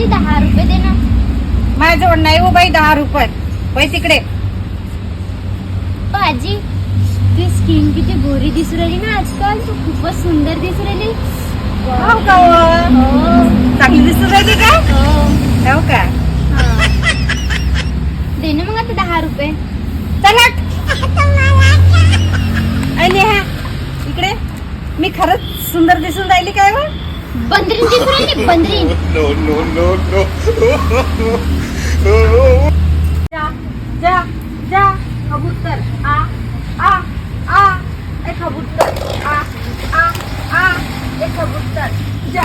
आजी दहा रुपये दे ना माझ्याजवळ नाही हो बाई दहा रुपये. पैसे तिकडे. आजी ती स्किन किती गोरी दिसू राहिली ना आजकाल. तू खूपच सुंदर दिसू राहिली. हो का हो? हो. चांगली दिसत राहिली का? हो. हो का? हा. दे ना मग आता दहा रुपये. चला आणि हा इकडे. मी खरंच सुंदर दिसून राहिली काय व बंदरीन दिसू राहिली बंदरीन no, no, no, no. जा जा जा कबूतर. आ आ आ ए कबूतर. आ आ आ ए कबूतर. जा.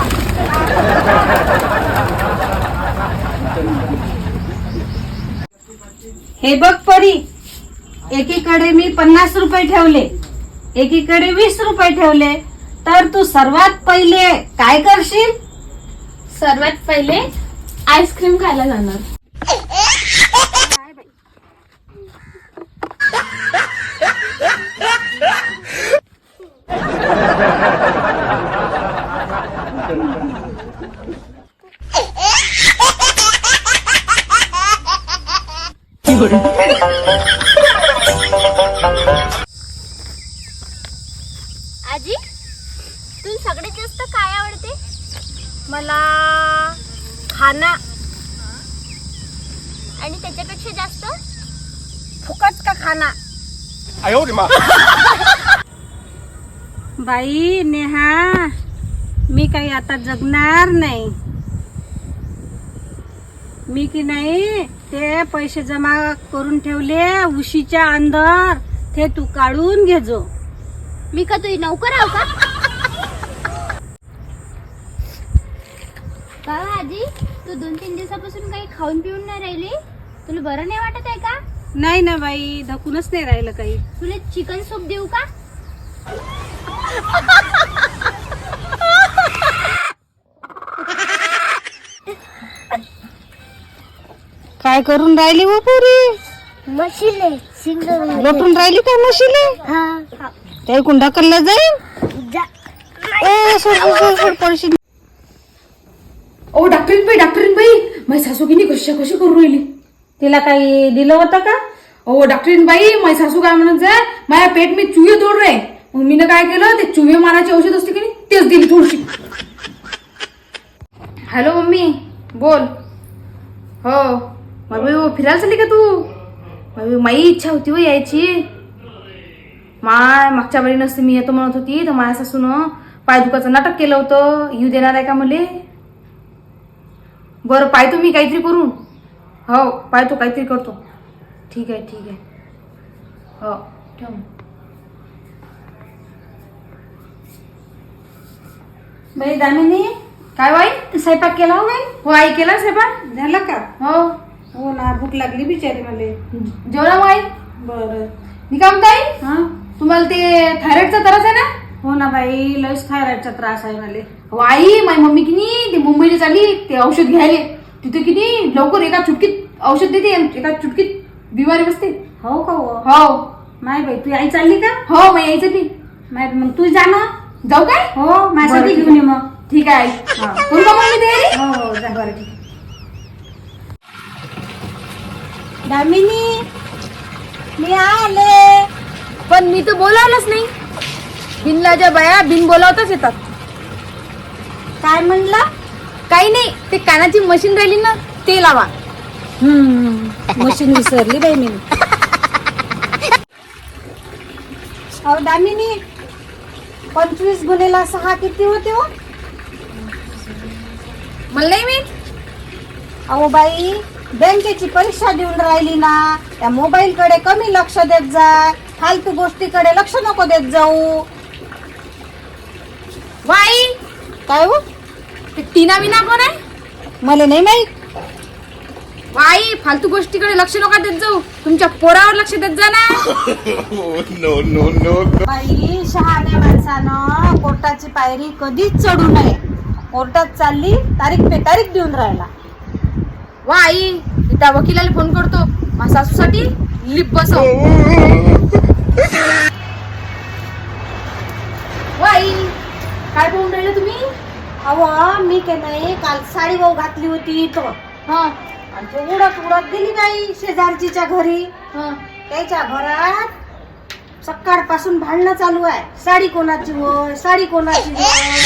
हे बघ परी एकीकडे मी पन्नास रुपये ठेवले एकीकडे वीस रुपये ठेवले तर तू सर्वात पहिले काय करशील? सर्वात पहिले आईस्क्रीम खायला जाणार. मला खाना आणि त्याच्यापेक्षा जास्त? फुकट का खाना बाई नेहा मी काही आता जगणार नाही. मी की नाही ते पैसे जमा करून ठेवले उशीच्या अंदर ते तू काढून घेजो मी का तुझी नोकर आहो का? तू दोन तीन दिवसापासून काही खाऊन पिऊन नाही राहिली? तुला बरं नाही वाटत आहे का? नाही ना बाई धकूनच नाही राहिलं काही. तुला चिकन सूप देऊ का? काय करून राहिली हो पुरी? मशीले सिंगल लोटून राहिली का मशीले ते कुंडा करला जाईल ए सोड सोड, सोड सोड पडशील ओ डॉक्टरीन बाई डॉक्टरीन बाई. माझी सासू किती कशा कशी करू राहिली? तिला काही दिलं होतं का? ओ डॉक्टरीन बाई माझी सासू काय म्हणत जाय माझ्या पेट मी चुहे तोड रे मग मी काय केलं? ते चुहे मारायचे औषध असते की नाही तेच दिली थोडीशी. हॅलो मम्मी बोल. हो. हो फिरायला चालली का तू? बाबी माई इच्छा होती हो यायची. माय मागच्या वेळी नसते मी येतो म्हणत होती तर माझ्या सासूनं पाय दुखाचं नाटक केलं होतं. येऊ देणार आहे का मले बरं पाहतो मी काहीतरी करून. हो पाहतो काहीतरी करतो. ठीक आहे ठीक आहे. हो ठेव. बाई दामिनी? काय बाई? स्वयंपाक केला हो बाई? हो आई केला साहेबा झाला का? हो. हो ना भूक लागली बिचारी मला. जेवणा बाई बर. मी काम ताई? हा? तुम्हाला ते थायरॉइडचा त्रास आहे ना? हो ना बाई लस थायरॉइडचा त्रास आहे मला. हो आई माझी मम्मी की नाही ते मुंबईला चालली ते औषध घ्यायले. तिथे की नाही लवकर एका चुटकीत औषध देते एका चुटकीत बिमारी बसते. हो का हो? हो. माय बाई तू आई चालली का? हो मग यायचं ती. माय मग तू जा ना. जाऊ काय? हो माझ्यासाठी बरं, घेऊन ये मग. ठीक आहे आई. हा. करू का मग मी तयारी हो हो जा बरं ठीक आहे. दामिनी मी आले. पण मी तर बोलावलंच नाही. बिनलाच्या बाया बिन बोलावताच येतात. काय म्हणला? काही नाही ते कानाची मशीन राहिली ना ते लावा. हम्म मशीन विसरली बाई मी. अहो दामिनी पंचवीस गुन्हेला सहा किती होते हो? मला नाही माहीत. अहो बाई बँकेची परीक्षा देऊन राहिली ना त्या मोबाईल कडे कमी लक्ष देत जा फालतू गोष्टीकडे लक्ष नको देत जाऊ. बाई काय हो? ते टीना विना कोण आहे? मला नाही माहीत. बाई फालतू गोष्टीकडे लक्ष नका देत जाऊ. तुमच्या पोरावर लक्ष देत जा ना no, no, no, no. बाई शहाण्या माणसानं कोर्टाची पायरी कधीच चढू नये. कोर्टात चालली तारीख पे तारीख देऊन राहिला. वा आई मी त्या वकिलाला फोन करतो. माझ्या सासूसाठी लिप बसव वा आई काय पाहून राहिले तुम्ही? अहो मी काय नाही काल साडी भाऊ घातली होती इथं. हा. आणि ते उडत उडत गेली नाही शेजारचीच्या घरी. हा. त्याच्या घरात सकाळपासून भांडणं चालू आहे. साडी कोणाची होय साडी कोणाची होय?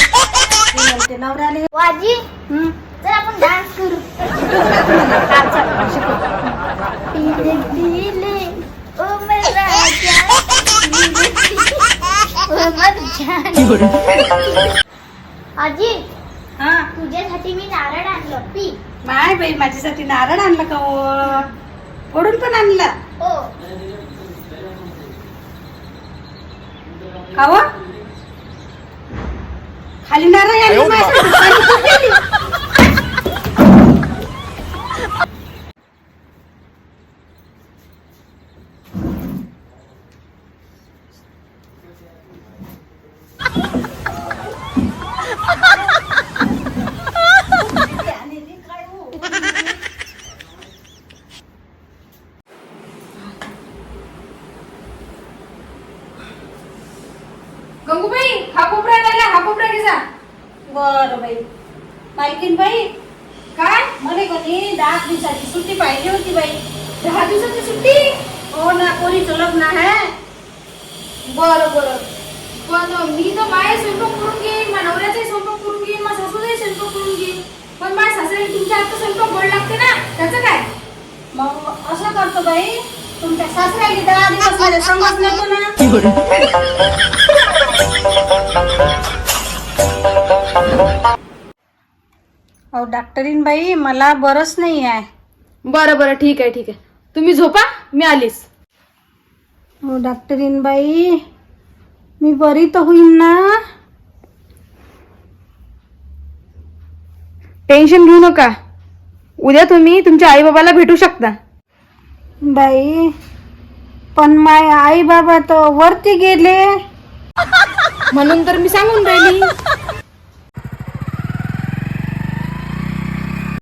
म्हणते नवऱ्याले. वाजी हं, तर आपण डान्स करू. दिले दिले ओ मेरा जान ओ मत जान आजी हा. तुझ्यासाठी मी नारळ आणलं पी माय बाई माझ्यासाठी नारळ आणलं का हो फोडून पण आणलं. हो. का? खाली नारळ आणलं माझ्यासाठी. खाली तू गेली. गंगूबाई हा कोपरा राहिला हा कोपरा घ्या बरं बाई. मालकीन बाई. काय? मला कोणी दहा दिवसाची सुट्टी पाहिजे होती बाई. दहा दिवसाची सुट्टी? हो ना कोणीचं लग्न आहे? बरं बरं. पण मी तर माय स्वयंपाक करून घेईन माझ्या नवऱ्याचाही स्वयंपाक करून घेईन माझ्या सासूचाही स्वयंपाक करून घेईन. पण माझ्या सासऱ्याला तुमच्या हातचा स्वयंपाक गोड लागते ना त्याचं काय? मग असं करतो बाई तुमच्या सासऱ्याला दहा दिवस माझ्या संगच नको ना. अहो डॉक्टरीन बाई मला बरंच नाही आहे बरं बरं ठीक आहे ठीक आहे. तुम्ही झोपा मी आलीस हो डॉक्टरीन बाई मी बरी तर होईन ना? टेन्शन घेऊ नका. उद्या तुम्ही तुमच्या आई बाबाला भेटू शकता. बाई पण माय आई बाबा तर वरती गेले. म्हणून तर मी सांगून राहिली